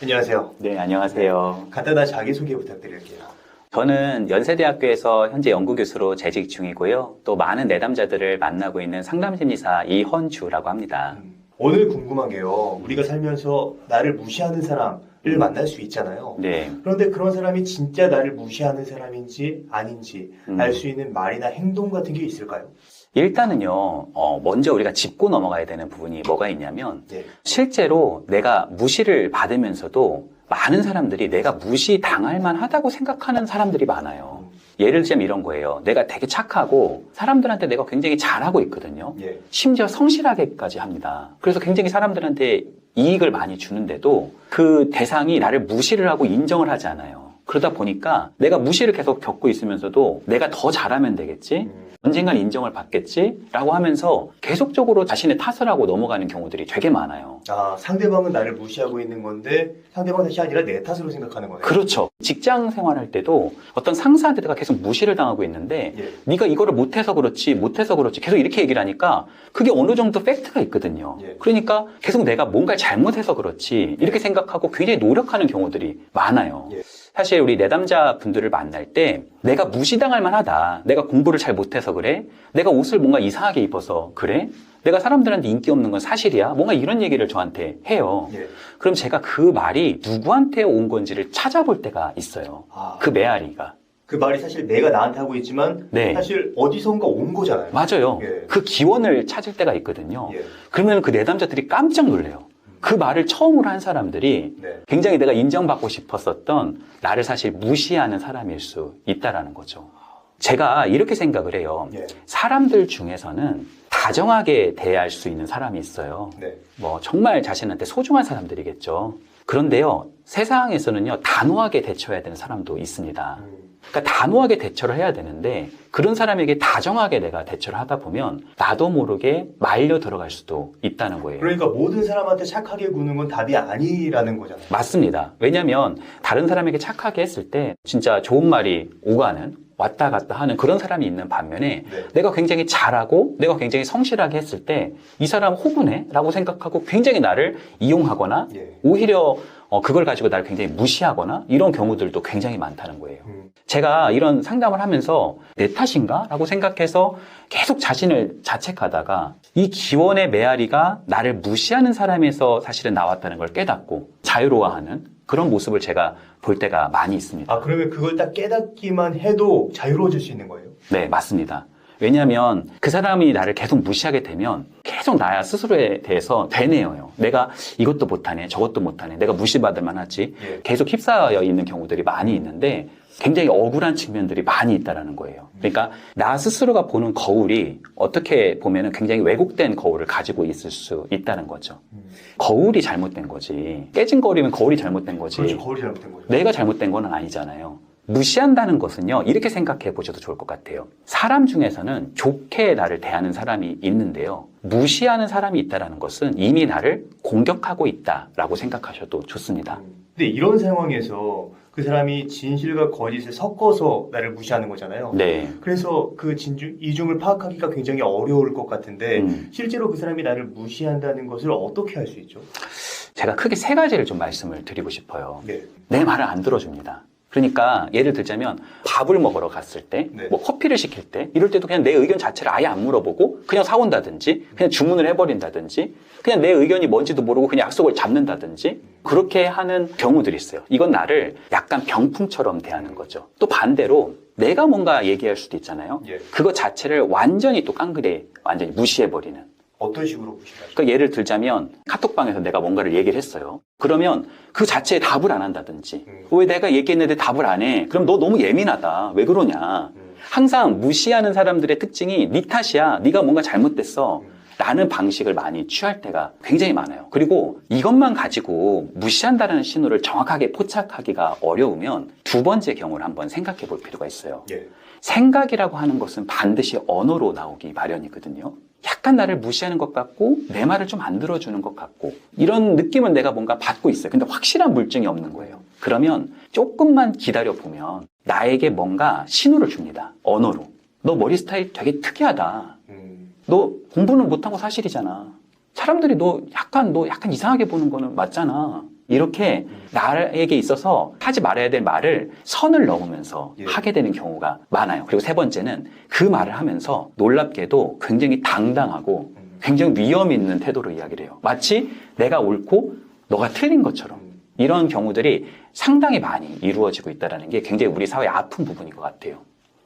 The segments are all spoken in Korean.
안녕하세요. 네, 안녕하세요. 간단한 자기소개 부탁드릴게요. 저는 연세대학교에서 현재 연구교수로 재직 중이고요. 또 많은 내담자들을 만나고 있는 상담심리사 이헌주라고 합니다. 오늘 궁금한 게요. 우리가 살면서 나를 무시하는 사람 을 만날 수 있잖아요. 네. 그런데 그런 사람이 진짜 나를 무시하는 사람인지 아닌지 음. 알수 있는 말이나 행동 같은 게 있을까요? 일단은요, 어, 먼저 우리가 짚고 넘어가야 되는 부분이 뭐가 있냐면, 네. 실제로 내가 무시를 받으면서도 많은 사람들이 내가 무시당할 만하다고 생각하는 사람들이 많아요. 예를 들자면 이런 거예요. 내가 되게 착하고 사람들한테 내가 굉장히 잘하고 있거든요. 예. 심지어 성실하게까지 합니다. 그래서 굉장히 사람들한테 이익을 많이 주는데도 그 대상이 나를 무시를 하고 인정을 하지 않아요. 그러다 보니까 내가 무시를 계속 겪고 있으면서도 내가 더 잘하면 되겠지? 음, 언젠간 인정을 받겠지? 라고 하면서 계속적으로 자신의 탓을 하고 넘어가는 경우들이 되게 많아요. 아, 상대방은 나를 무시하고 있는 건데 상대방 탓이 아니라 내 탓으로 생각하는 거네요. 그렇죠. 직장 생활할 때도 어떤 상사한테 내가 계속 무시를 당하고 있는데 예. 네가 이거를 못해서 그렇지 못해서 그렇지 계속 이렇게 얘기를 하니까 그게 어느 정도 팩트가 있거든요. 예. 그러니까 계속 내가 뭔가를 잘못해서 그렇지 이렇게 생각하고 굉장히 노력하는 경우들이 많아요. 예. 사실 우리 내담자 분들을 만날 때 내가 무시당할 만하다. 내가 공부를 잘 못해서 그래. 내가 옷을 뭔가 이상하게 입어서 그래. 내가 사람들한테 인기 없는 건 사실이야. 뭔가 이런 얘기를 저한테 해요. 예. 그럼 제가 그 말이 누구한테 온 건지를 찾아볼 때가 있어요. 아, 그 메아리가. 그 말이 사실 내가 나한테 하고 있지만 네. 사실 어디선가 온 거잖아요. 맞아요. 예. 그 기원을 찾을 때가 있거든요. 예. 그러면 그 내담자들이 깜짝 놀래요. 그 말을 처음으로 한 사람들이 네. 굉장히 내가 인정받고 싶었었던 나를 사실 무시하는 사람일 수 있다라는 거죠. 제가 이렇게 생각을 해요. 예. 사람들 중에서는 다정하게 대할 수 있는 사람이 있어요. 네. 뭐 정말 자신한테 소중한 사람들이겠죠. 그런데요, 세상에서는요, 단호하게 대처해야 되는 사람도 있습니다. 음, 그러니까 단호하게 대처를 해야 되는데 그런 사람에게 다정하게 내가 대처를 하다 보면 나도 모르게 말려 들어갈 수도 있다는 거예요. 그러니까 모든 사람한테 착하게 구는 건 답이 아니라는 거잖아요. 맞습니다. 왜냐하면 다른 사람에게 착하게 했을 때 진짜 좋은 말이 오가는 왔다 갔다 하는 그런 사람이 있는 반면에 네. 내가 굉장히 잘하고 내가 굉장히 성실하게 했을 때 이 사람 호구네? 라고 생각하고 굉장히 나를 이용하거나 예. 오히려 어, 그걸 가지고 나를 굉장히 무시하거나 이런 경우들도 굉장히 많다는 거예요. 음, 제가 이런 상담을 하면서 내 탓인가? 라고 생각해서 계속 자신을 자책하다가 이 기원의 메아리가 나를 무시하는 사람에서 사실은 나왔다는 걸 깨닫고 자유로워하는 그런 모습을 제가 볼 때가 많이 있습니다. 아, 그러면 그걸 딱 깨닫기만 해도 자유로워질 수 있는 거예요? 네, 맞습니다. 왜냐하면 그 사람이 나를 계속 무시하게 되면 계속 나야 스스로에 대해서 되뇌어요. 내가 이것도 못하네, 저것도 못하네, 내가 무시받을 만하지. 예. 계속 휩싸여 있는 경우들이 많이 있는데 굉장히 억울한 측면들이 많이 있다라는 거예요. 그러니까 나 스스로가 보는 거울이 어떻게 보면 은 굉장히 왜곡된 거울을 가지고 있을 수 있다는 거죠. 음. 거울이 잘못된 거지. 깨진 거울이면 거울이 잘못된 거지. 그렇죠. 거울이 잘못된 거죠. 내가 잘못된 건 아니잖아요. 무시한다는 것은요, 이렇게 생각해 보셔도 좋을 것 같아요. 사람 중에서는 좋게 나를 대하는 사람이 있는데요. 무시하는 사람이 있다는 것은 이미 나를 공격하고 있다라고 생각하셔도 좋습니다. 음. 근데 이런 상황에서 그 사람이 진실과 거짓을 섞어서 나를 무시하는 거잖아요. 네. 그래서 그 진주, 이중을 파악하기가 굉장히 어려울 것 같은데 음. 실제로 그 사람이 나를 무시한다는 것을 어떻게 할 수 있죠? 제가 크게 세 가지를 좀 말씀을 드리고 싶어요. 네. 내 말을 안 들어줍니다. 그러니까 예를 들자면 밥을 먹으러 갔을 때, 네. 뭐 커피를 시킬 때, 이럴 때도 그냥 내 의견 자체를 아예 안 물어보고 그냥 사온다든지, 그냥 주문을 해버린다든지, 그냥 내 의견이 뭔지도 모르고 그냥 약속을 잡는다든지, 그렇게 하는 경우들이 있어요. 이건 나를 약간 병풍처럼 대하는 거죠. 또 반대로 내가 뭔가 얘기할 수도 있잖아요. 예. 그거 자체를 완전히 또 깡그레, 완전히 무시해버리는. 어떤 식으로 무시하죠? 그러니까 예를 들자면 카톡방에서 내가 뭔가를 얘기를 했어요. 그러면 그 자체에 답을 안 한다든지 음. 왜 내가 얘기했는데 답을 안 해? 그럼 너 너무 예민하다. 왜 그러냐? 음. 항상 무시하는 사람들의 특징이 네 탓이야. 네가 뭔가 잘못됐어. 음. 라는 방식을 많이 취할 때가 굉장히 많아요. 그리고 이것만 가지고 무시한다는 신호를 정확하게 포착하기가 어려우면 두 번째 경우를 한번 생각해 볼 필요가 있어요. 예. 생각이라고 하는 것은 반드시 언어로 나오기 마련이거든요. 약간 나를 무시하는 것 같고 내 말을 좀 안 들어주는 것 같고 이런 느낌은 내가 뭔가 받고 있어요. 근데 확실한 물증이 없는 거예요. 그러면 조금만 기다려 보면 나에게 뭔가 신호를 줍니다. 언어로. 너 머리 스타일 되게 특이하다. 음. 너 공부는 못한 거 사실이잖아. 사람들이 너 약간 너 약간 이상하게 보는 거는 맞잖아. 이렇게 나에게 있어서 하지 말아야 될 말을 선을 넘으면서 예. 하게 되는 경우가 많아요. 그리고 세 번째는 그 말을 하면서 놀랍게도 굉장히 당당하고 음. 굉장히 위험 있는 태도로 이야기를 해요. 마치 내가 옳고 너가 틀린 것처럼. 이런 경우들이 상당히 많이 이루어지고 있다는 게 굉장히 우리 사회의 아픈 부분인 것 같아요.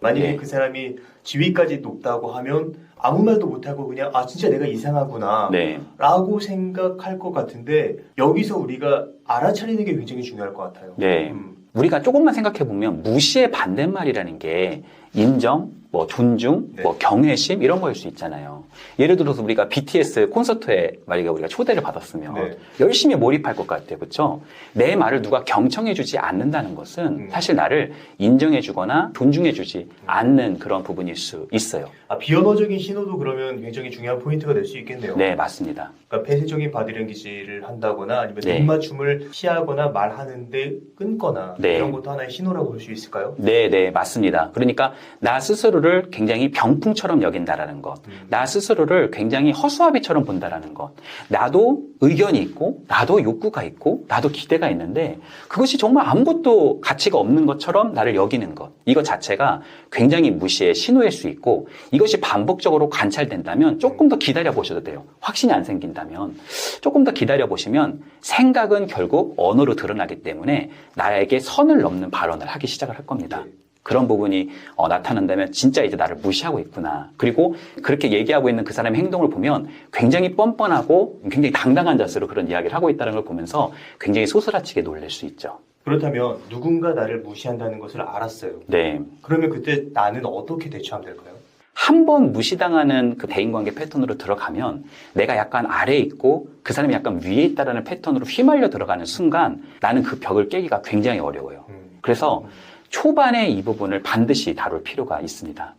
만약에 네. 그 사람이 지위까지 높다고 하면 아무 말도 못하고 그냥 아 진짜 내가 이상하구나 네. 라고 생각할 것 같은데 여기서 우리가 알아차리는 게 굉장히 중요할 것 같아요. 네. 음. 우리가 조금만 생각해 보면 무시의 반대말이라는 게 인정, 뭐 존중, 네. 뭐 경외심 이런 거일 수 있잖아요. 예를 들어서 우리가 BTS 콘서트에 만약에 우리가 초대를 받았으면 네. 열심히 몰입할 것 같아요. 그렇죠? 내 말을 누가 경청해 주지 않는다는 것은 음. 사실 나를 인정해 주거나 존중해 주지 않는 그런 부분일 수 있어요. 아, 비언어적인 신호도 그러면 굉장히 중요한 포인트가 될 수 있겠네요. 네, 맞습니다. 그러니까 폐쇄적인 바디랭귀지를 한다거나 아니면 네. 눈맞춤을 피하거나 말하는데 끊거나 네. 이런 것도 하나의 신호라고 볼 수 있을까요? 네, 네, 맞습니다. 그러니까 나 스스로를 굉장히 병풍처럼 여긴다라는 것. 음. 나 스스로를 굉장히 허수아비처럼 본다라는 것. 나도 의견이 있고, 나도 욕구가 있고, 나도 기대가 있는데, 그것이 정말 아무것도 가치가 없는 것처럼 나를 여기는 것. 이것 자체가 굉장히 무시의 신호일 수 있고, 이것이 반복적으로 관찰된다면 조금 더 기다려 보셔도 돼요. 확신이 안 생긴다면. 조금 더 기다려 보시면 생각은 결국 언어로 드러나기 때문에 나에게 선을 넘는 발언을 하기 시작을 할 겁니다. 네. 그런 부분이 어, 나타난다면 진짜 이제 나를 무시하고 있구나. 그리고 그렇게 얘기하고 있는 그 사람의 행동을 보면 굉장히 뻔뻔하고 굉장히 당당한 자세로 그런 이야기를 하고 있다는 걸 보면서 굉장히 소스라치게 놀랄 수 있죠. 그렇다면 누군가 나를 무시한다는 것을 알았어요. 네. 그러면 그때 나는 어떻게 대처하면 될까요? 한 번 무시당하는 그 대인관계 패턴으로 들어가면 내가 약간 아래에 있고 그 사람이 약간 위에 있다라는 패턴으로 휘말려 들어가는 순간 나는 그 벽을 깨기가 굉장히 어려워요. 음. 그래서 초반에 이 부분을 반드시 다룰 필요가 있습니다.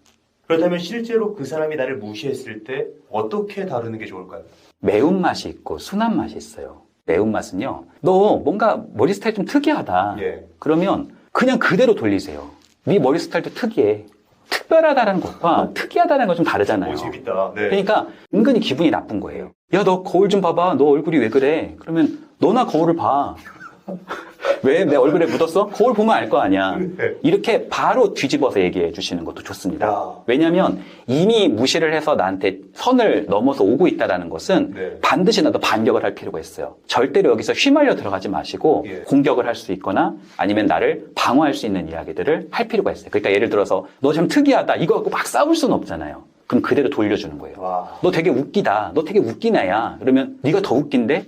그렇다면 실제로 그 사람이 나를 무시했을 때 어떻게 다루는 게 좋을까요? 매운맛이 있고 순한 맛이 있어요. 매운맛은요. 너 뭔가 머리 스타일 좀 특이하다. 예. 그러면 그냥 그대로 돌리세요. 네 머리 스타일도 특이해. 특별하다는 것과 특이하다는 건 좀 다르잖아요. 오, 재밌다. 네. 그러니까 은근히 기분이 나쁜 거예요. 야, 너 거울 좀 봐봐. 너 얼굴이 왜 그래? 그러면 너나 거울을 봐. 왜 내 얼굴에 묻었어? 거울 보면 알 거 아니야. 네. 이렇게 바로 뒤집어서 얘기해 주시는 것도 좋습니다. 야. 왜냐하면 이미 무시를 해서 나한테 선을 넘어서 오고 있다는 것은 네. 반드시 나도 반격을 할 필요가 있어요. 절대로 여기서 휘말려 들어가지 마시고 예. 공격을 할 수 있거나 아니면 나를 방어할 수 있는 이야기들을 할 필요가 있어요. 그러니까 예를 들어서 너 좀 특이하다 이거 갖고 막 싸울 수는 없잖아요. 그럼 그대로 돌려주는 거예요. 와. 너 되게 웃기다. 너 되게 웃긴 애야. 그러면 네가 더 웃긴데?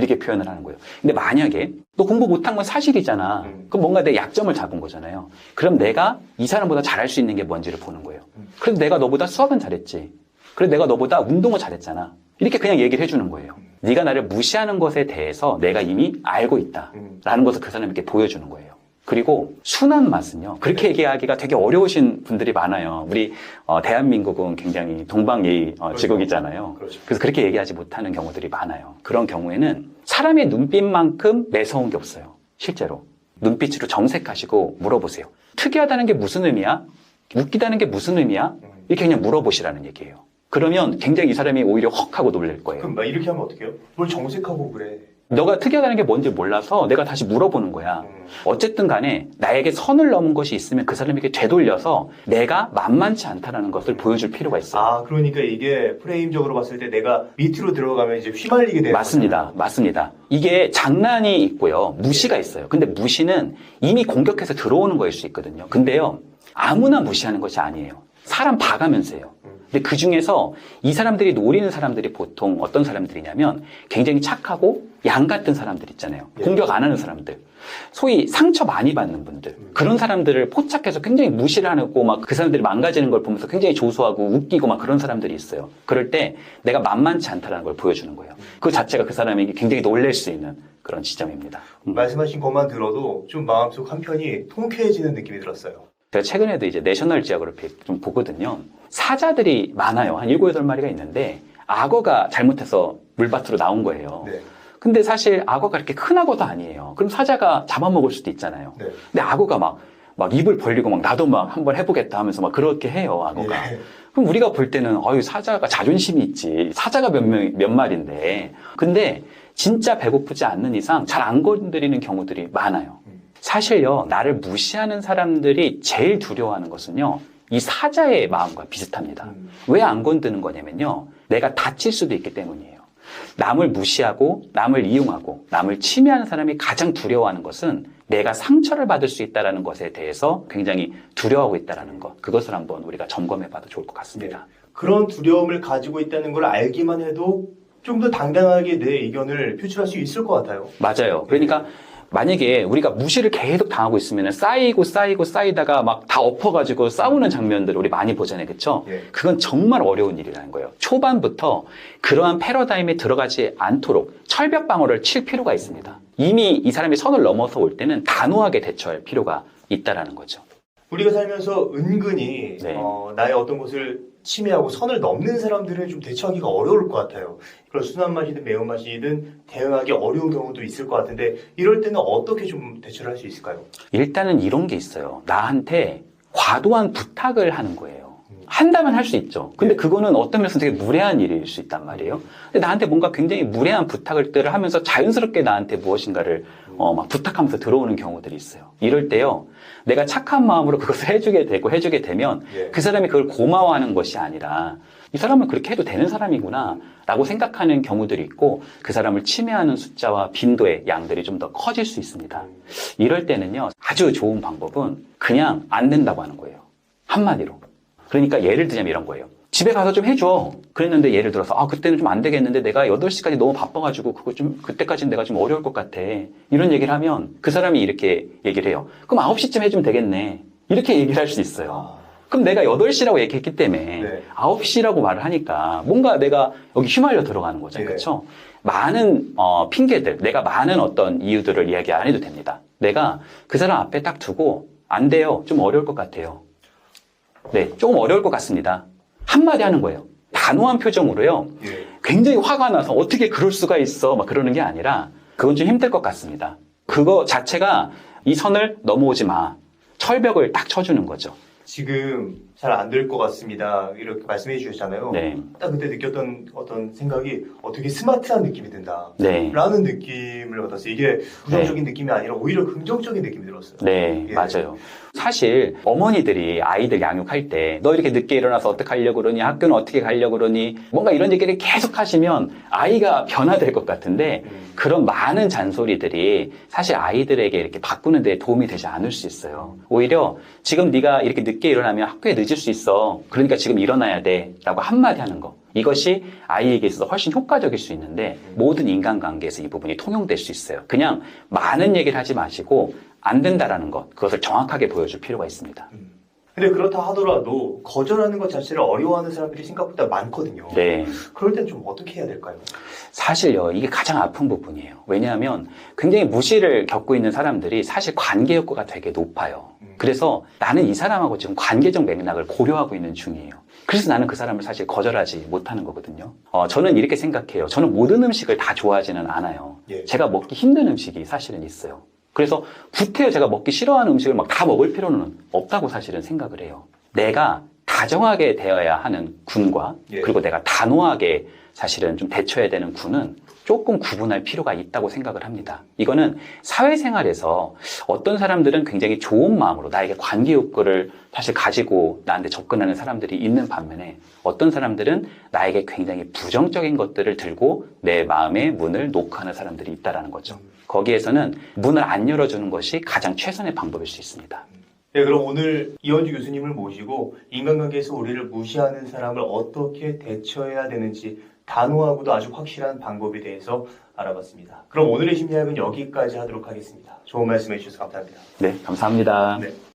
이렇게 표현을 하는 거예요. 근데 만약에 너 공부 못한 건 사실이잖아. 음. 그럼 뭔가 내 약점을 잡은 거잖아요. 그럼 내가 이 사람보다 잘할 수 있는 게 뭔지를 보는 거예요. 음. 그래도 내가 너보다 수학은 잘했지. 그래도 내가 너보다 운동을 잘했잖아. 이렇게 그냥 얘기를 해주는 거예요. 네가 나를 무시하는 것에 대해서 내가 이미 알고 있다. 음. 라는 것을 그 사람에게 보여주는 거예요. 그리고 순한 맛은요. 그렇게 얘기하기가 되게 어려우신 분들이 많아요. 우리 어, 대한민국은 굉장히 동방예의 어, 그렇죠. 지국이잖아요. 그렇죠. 그래서 그렇게 얘기하지 못하는 경우들이 많아요. 그런 경우에는 사람의 눈빛만큼 매서운 게 없어요. 실제로. 눈빛으로 정색하시고 물어보세요. 특이하다는 게 무슨 의미야? 웃기다는 게 무슨 의미야? 음. 이렇게 그냥 물어보시라는 얘기예요. 그러면 굉장히 이 사람이 오히려 헉 하고 놀랄 거예요. 그럼 막 이렇게 하면 어떡해요? 뭘 정색하고 그래? 너가 특이하다는 게 뭔지 몰라서 내가 다시 물어보는 거야. 음. 어쨌든 간에 나에게 선을 넘은 것이 있으면 그 사람에게 되돌려서 내가 만만치 않다는 것을 보여줄 필요가 있어요. 아, 그러니까 이게 프레임적으로 봤을 때 내가 밑으로 들어가면 이제 휘말리게 되는 맞습니다. 거잖아요. 맞습니다. 이게 장난이 있고요. 무시가 있어요. 근데 무시는 이미 공격해서 들어오는 거일 수 있거든요. 근데요. 아무나 무시하는 것이 아니에요. 사람 봐가면서 해요. 음. 근데 그 중에서 이 사람들이 노리는 사람들이 보통 어떤 사람들이냐면 굉장히 착하고 양 같은 사람들 있잖아요. 예. 공격 안 하는 사람들. 소위 상처 많이 받는 분들. 음. 그런 사람들을 포착해서 굉장히 무시를 하고 막 그 사람들이 망가지는 걸 보면서 굉장히 조소하고 웃기고 막 그런 사람들이 있어요. 그럴 때 내가 만만치 않다는 걸 보여주는 거예요. 그 자체가 그 사람에게 굉장히 놀랄 수 있는 그런 지점입니다. 음. 말씀하신 것만 들어도 좀 마음속 한편이 통쾌해지는 느낌이 들었어요. 제가 최근에도 이제 내셔널 지오그래픽 좀 보거든요. 사자들이 많아요. 한 일곱 여덟 마리가 있는데 악어가 잘못해서 물밭으로 나온 거예요. 네. 근데 사실 악어가 그렇게 큰 악어도 아니에요. 그럼 사자가 잡아먹을 수도 있잖아요. 네. 근데 악어가 막, 막 입을 벌리고 막 나도 막 한번 해보겠다 하면서 막 그렇게 해요, 악어가. 예. 그럼 우리가 볼 때는, 어유 사자가 자존심이 있지. 사자가 몇 명, 몇 마리인데. 근데 진짜 배고프지 않는 이상 잘 안 건드리는 경우들이 많아요. 음. 사실요, 나를 무시하는 사람들이 제일 두려워하는 것은요, 이 사자의 마음과 비슷합니다. 음. 왜안 건드는 거냐면요. 내가 다칠 수도 있기 때문이에요. 남을 무시하고, 남을 이용하고, 남을 침해하는 사람이 가장 두려워하는 것은 내가 상처를 받을 수 있다는 것에 대해서 굉장히 두려워하고 있다는 것. 그것을 한번 우리가 점검해 봐도 좋을 것 같습니다. 그런 두려움을 가지고 있다는 걸 알기만 해도 좀 더 당당하게 내 의견을 표출할 수 있을 것 같아요. 맞아요. 그러니까 만약에 우리가 무시를 계속 당하고 있으면 쌓이고 쌓이고 쌓이다가 막 다 엎어가지고 싸우는 장면들을 우리 많이 보잖아요. 그쵸? 예. 그건 정말 어려운 일이라는 거예요. 초반부터 그러한 패러다임에 들어가지 않도록 철벽 방어를 칠 필요가 있습니다. 이미 이 사람이 선을 넘어서 올 때는 단호하게 대처할 필요가 있다라는 거죠. 우리가 살면서 은근히 네. 어, 나의 어떤 것을 침해하고 선을 넘는 사람들은 좀 대처하기가 어려울 것 같아요. 그런 순한 맛이든 매운맛이든 대응하기 어려운 경우도 있을 것 같은데 이럴 때는 어떻게 좀 대처를 할 수 있을까요? 일단은 이런 게 있어요. 나한테 과도한 부탁을 하는 거예요. 한다면 할 수 있죠. 근데 네. 그거는 어떤 면에서 되게 무례한 일일 수 있단 말이에요. 근데 나한테 뭔가 굉장히 무례한 부탁을 들을 하면서 자연스럽게 나한테 무엇인가를 어, 막 부탁하면서 들어오는 경우들이 있어요. 이럴 때요. 내가 착한 마음으로 그것을 해주게 되고 해주게 되면 예. 그 사람이 그걸 고마워하는 것이 아니라 이 사람은 그렇게 해도 되는 사람이구나 라고 생각하는 경우들이 있고 그 사람을 침해하는 숫자와 빈도의 양들이 좀 더 커질 수 있습니다. 이럴 때는요 아주 좋은 방법은 그냥 안 된다고 하는 거예요. 한마디로. 그러니까 예를 들자면 이런 거예요. 집에 가서 좀 해줘. 그랬는데 예를 들어서 아 그때는 좀 안 되겠는데 내가 8시까지 너무 바빠가지고 그거 좀 그때까지는 내가 좀 어려울 것 같아. 이런 얘기를 하면 그 사람이 이렇게 얘기를 해요. 그럼 9시쯤 해주면 되겠네. 이렇게 얘기를 할 수 있어요. 아, 그럼 내가 8시라고 얘기했기 때문에 네. 9시라고 말을 하니까 뭔가 내가 여기 휘말려 들어가는 거죠. 네. 그렇죠? 많은 어, 핑계들, 내가 많은 어떤 이유들을 이야기 안 해도 됩니다. 내가 그 사람 앞에 딱 두고 안 돼요. 좀 어려울 것 같아요. 네, 조금 어려울 것 같습니다. 한마디 하는 거예요. 단호한 표정으로요. 예. 굉장히 화가 나서 어떻게 그럴 수가 있어 막 그러는 게 아니라 그건 좀 힘들 것 같습니다. 그거 자체가 이 선을 넘어오지 마. 철벽을 딱 쳐주는 거죠. 지금 잘 안 될 것 같습니다. 이렇게 말씀해 주셨잖아요. 네. 딱 그때 느꼈던 어떤 생각이 어, 되게 스마트한 느낌이 든다. 네. 라는 느낌을 받았어요. 이게 부정적인 느낌이 아니라 오히려 긍정적인 느낌이 들었어요. 네, 예. 맞아요. 사실 어머니들이 아이들 양육할 때 너 이렇게 늦게 일어나서 어떡하려고 그러니 학교는 어떻게 가려고 그러니 뭔가 이런 얘기를 계속 하시면 아이가 변화될 것 같은데 음. 그런 많은 잔소리들이 사실 아이들에게 이렇게 바꾸는 데 도움이 되지 않을 수 있어요. 오히려 지금 네가 이렇게 늦게 일어나면 학교에 늦을 수 있어. 그러니까 지금 일어나야 돼. 라고 한마디 하는 거. 이것이 아이에게 있어서 훨씬 효과적일 수 있는데 모든 인간관계에서 이 부분이 통용될 수 있어요. 그냥 많은 얘기를 하지 마시고 안 된다라는 것. 그것을 정확하게 보여줄 필요가 있습니다. 음. 근데 그렇다 하더라도 거절하는 것 자체를 어려워하는 사람들이 생각보다 많거든요. 네. 그럴 땐 좀 어떻게 해야 될까요? 사실요, 이게 가장 아픈 부분이에요. 왜냐하면 굉장히 무시를 겪고 있는 사람들이 사실 관계 욕구가 되게 높아요. 음. 그래서 나는 이 사람하고 지금 관계적 맥락을 고려하고 있는 중이에요. 그래서 나는 그 사람을 사실 거절하지 못하는 거거든요. 어, 저는 이렇게 생각해요. 저는 모든 음식을 다 좋아하지는 않아요. 예. 제가 먹기 힘든 음식이 사실은 있어요. 그래서 구태여 제가 먹기 싫어하는 음식을 막 다 먹을 필요는 없다고 사실은 생각을 해요. 내가 다정하게 되어야 하는 군과 예. 그리고 내가 단호하게 사실은 좀 대처해야 되는 군은 조금 구분할 필요가 있다고 생각을 합니다. 이거는 사회생활에서 어떤 사람들은 굉장히 좋은 마음으로 나에게 관계 욕구를 사실 가지고 나한테 접근하는 사람들이 있는 반면에 어떤 사람들은 나에게 굉장히 부정적인 것들을 들고 내 마음의 문을 노크하는 사람들이 있다라는 거죠. 거기에서는 문을 안 열어주는 것이 가장 최선의 방법일 수 있습니다. 네, 그럼 오늘 이현주 교수님을 모시고 인간관계에서 우리를 무시하는 사람을 어떻게 대처해야 되는지 단호하고도 아주 확실한 방법에 대해서 알아봤습니다. 그럼 오늘의 심리학은 여기까지 하도록 하겠습니다. 좋은 말씀 해주셔서 감사합니다. 네, 감사합니다. 네.